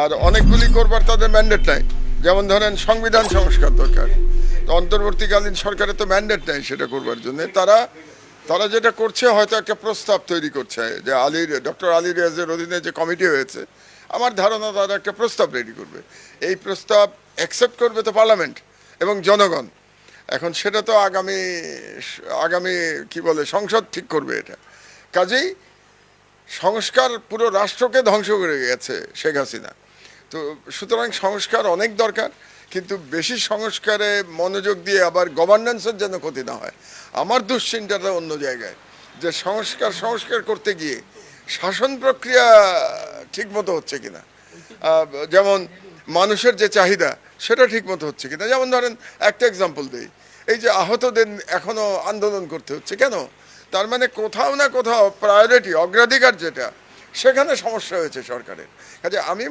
আর অনেকগুলি করবার তাদের ম্যান্ডেট নাই। যেমন ধরেন, সংবিধান সংস্কার দরকার। তো অন্তর্বর্তীকালীন সরকারের তো ম্যান্ডেট নাই সেটা করবার জন্য। তারা তারা যেটা করছে, হয়তো একটা প্রস্তাব তৈরি করছে যে আলীর ডক্টর আলী রিয়াজের অধীনে যে কমিটি হয়েছে, আমার ধারণা তারা একটা প্রস্তাব রেডি করবে। এই প্রস্তাব অ্যাকসেপ্ট করবে তো পার্লামেন্ট এবং জনগণ। এখন সেটা তো আগামী আগামী, কি বলে, সংসদ ঠিক করবে এটা। কাজেই সংস্কার পুরো রাষ্ট্রকে ধ্বংস করে গেছে শেখ হাসিনা। তো সুতরাং সংস্কার অনেক দরকার, কিন্তু বেশি সংস্কারে মনোযোগ দিয়ে আবার গভর্নেন্সের যেন ক্ষতি না হয়। আমার দুশ্চিন্তাটা অন্য জায়গায়, যে সংস্কার সংস্কার করতে গিয়ে শাসন প্রক্রিয়া ঠিকমতো হচ্ছে কিনা। যেমন মানুষের যে চাহিদা, সেটা ঠিকমতো হচ্ছে কিনা। যেমন ধরেন একটা এক্সাম্পল দিই, এই যে আহতদের এখনও আন্দোলন করতে হচ্ছে কেন? তার মানে কোথাও না কোথাও প্রায়োরিটি অগ্রাধিকার যেটা সেখানে সমস্যা হয়েছে সরকারের। কাজে আমি